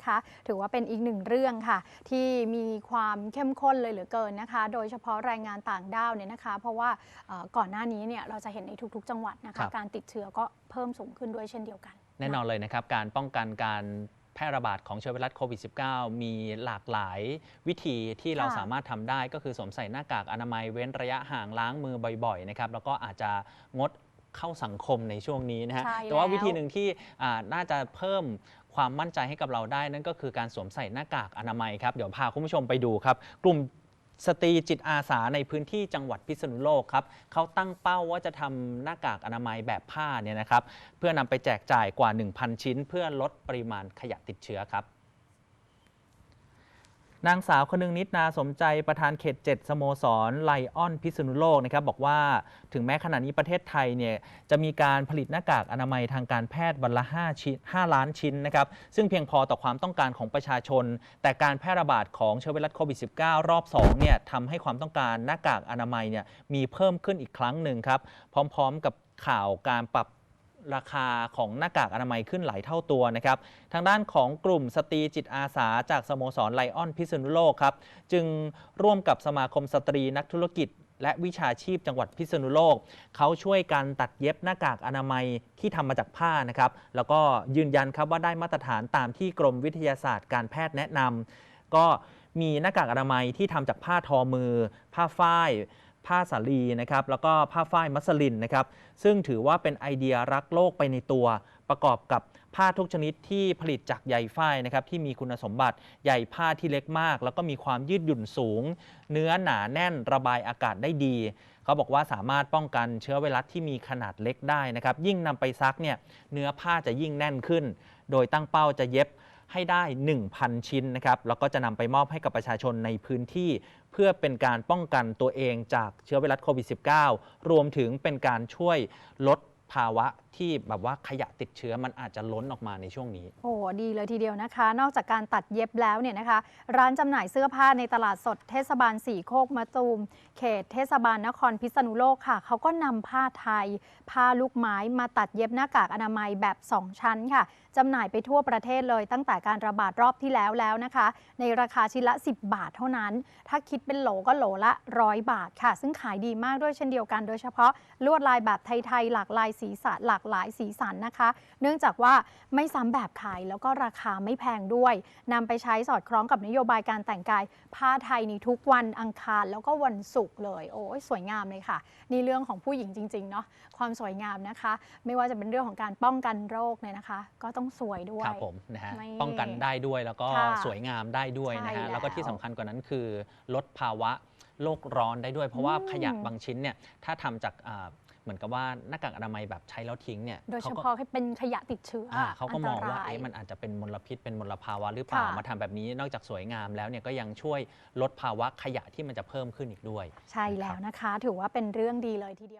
นะคะ ถือว่าเป็นอีกหนึ่งเรื่องค่ะ ที่มีความเข้มข้นเลยเหลือเกินนะคะ โดยเฉพาะแรงงานต่างด้าวเนี่ยนะคะ เพราะว่าเอ่อก่อนหน้านี้เนี่ยเราจะเห็นในทุกๆ จังหวัดนะครัคะบการติดเชื้อก็เพิ่มสูงขึ้นด้วยเช่นเดียวกัน แน่นอนเลยนะครับ การป้องกันการแพร่ระบาดของเชื้อไวรัสโควิด -19 มีหลากหลายวิธีที่เราค่ะสามารถทำได้ก็คือสวมใส่หน้ากากอนามัยเว้นระยะห่างล้างมือบ่อยๆนะครับแล้วก็อาจจะงดเข้าสังคมในช่วงนี้นะฮะใช่แต่ว่าแล้ววิธีหนึ่งที่อ่าน่าจะเพิ่ม ความมั่นใจให้กับเราได้นั่นก็คือการสวมใส่หน้ากากอนามัยครับ เดี๋ยวพาคุณผู้ชมไปดูครับ กลุ่มสตรีจิตอาสาในพื้นที่จังหวัดพิษณุโลกครับเขาตั้งเป้าว่าจะทำหน้ากากอนามัยแบบผ้าเนี่ยนะครับ เพื่อนำไปแจกจ่ายกว่า 1,000 ชิ้น เพื่อลดปริมาณขยะติดเชื้อครับ นางสาวคนึงนิดนาสมใจประธานเขต 7 สโมสรไลออนพิษณุโลกนะครับบอกว่าถึงแม้ขณะนี้ประเทศไทยเนี่ยจะมีการผลิตหน้ากากอนามัยทางการแพทย์วันละ 5 ชิ้น 5 ล้านชิ้นนะครับซึ่งเพียงพอต่อความต้องการของประชาชน แต่การแพร่ระบาดของเชื้อไวรัสโควิด -19 รอบ2เนี่ยทำให้ความต้องการหน้ากากอนามัยเนี่ยมีเพิ่มขึ้นอีกครั้งหนึ่งครับพร้อม ๆ กับข่าวการปรับ ราคาของหน้ากากอนามัยขึ้นหลายเท่าตัวนะครับ ทางด้านของกลุ่มสตรีจิตอาสาจากสโมสรไลออนพิษณุโลกครับ จึงร่วมกับสมาคมสตรีนักธุรกิจ และวิชาชีพจังหวัดพิษณุโลก เขาช่วยกันตัดเย็บหน้ากากอนามัยที่ทำมาจากผ้านะครับ แล้วก็ยืนยันครับว่าได้มาตรฐานตามที่กรมวิทยาศาสตร์การแพทย์แนะนำก็มีหน้ากากอนามัยที่ทำจากผ้าทอมือ ผ้าฝ้าย ผ้าสาลีนะครับแล้วก็ผ้าฝ้ายมัสลินนะครับซึ่งถือว่าเป็นไอเดียรักโลกไปในตัว ประกอบกับผ้าทุกชนิดที่ผลิตจากใยฝ้ายนะครับที่มีคุณสมบัติใยผ้าที่เล็กมาก แล้วก็มีความยืดหยุ่นสูง เนื้อหนาแน่นระบายอากาศได้ดี เขาบอกว่าสามารถป้องกันเชื้อไวรัสที่มีขนาดเล็กได้นะครับยิ่งนำไปซักเนี่ยเนื้อผ้าจะยิ่งแน่นขึ้น โดยตั้งเป้าจะเย็บ ให้ได้ 1,000 ชิ้นนะครับ แล้วก็จะนำไปมอบให้กับประชาชนในพื้นที่ เพื่อเป็นการป้องกันตัวเองจากเชื้อไวรัสโควิด -19 รวมถึงเป็นการช่วยลดภาวะที่แบบว่าขยะติดเชื้อมันอาจจะล้นออกมาในช่วงนี้ โอ้ดีเลยทีเดียวนะคะ นอกจากการตัดเย็บแล้วเนี่ยนะคะ ร้านจำหน่ายเสื้อผ้าในตลาดสดเทศบาลสี่โคกมะตูม เขตเทศบาลนครพิษณุโลกค่ะ เขาก็นำผ้าไทย ผ้าลูกไม้มาตัดเย็บหน้ากากอนามัยแบบ 2 ชั้นค่ะจำหน่ายไปทั่วประเทศเลยตั้งแต่การระบาดรอบที่แล้วแล้วนะคะ ในราคาชิ้นละ 10 บาทเท่านั้น ถ้าคิดเป็นโหลก็โหลละร้อยบาทค่ะ ซึ่งขายดีมากด้วยเช่นเดียวกัน โดยเฉพาะลวดลายแบบไทยๆหลากลายสีสันหลากหลายสีสันนะคะ เนื่องจากว่าไม่ซ้ำแบบขายแล้วก็ราคาไม่แพงด้วยนำไปใช้สอดคล้องกับนโยบายการแต่งกายผ้าไทยนี่ทุกวันอังคารแล้วก็วันศุกร์เลย โอ้ยสวยงามเลยค่ะ นี่เรื่องของผู้หญิงจริงๆเนาะความสวยงามนะคะ ไม่ว่าจะเป็นเรื่องของการป้องกันโรคเนี่ยนะคะ ก็ต้องสวยด้วยครับผมนะฮะไม่ ป้องกันได้ด้วยแล้วก็ค่ะสวยงามได้ด้วยนะใช่ฮะแล้วแล้วก็ที่สำคัญกว่านั้นคือลดภาวะโลกร้อนได้ด้วย เพราะว่าอืมขยะบางชิ้นเนี่ยถ้าทำจากอ่าเห มือนกับว่าหน้ากากอนามัยแบบใช้แล้วทิ้งเนี่ยโดยเฉขก็พาะให้เป็นขยะติดเชื้ออ่าเขาก็มองว่านตรยเอ๊ะมันอาจจะเป็นมลพิษเป็นมลภาวะหรือเปล่าค่ะมาทำแบบนี้นอกจากสวยงามแล้วเนี่ยก็ยังช่วยลดภาวะขยะที่มันจะเพิ่มขึ้นอีกด้วย ใช่แล้วนะคะ ถือว่าเป็นเรื่องดีเลยทีเดียว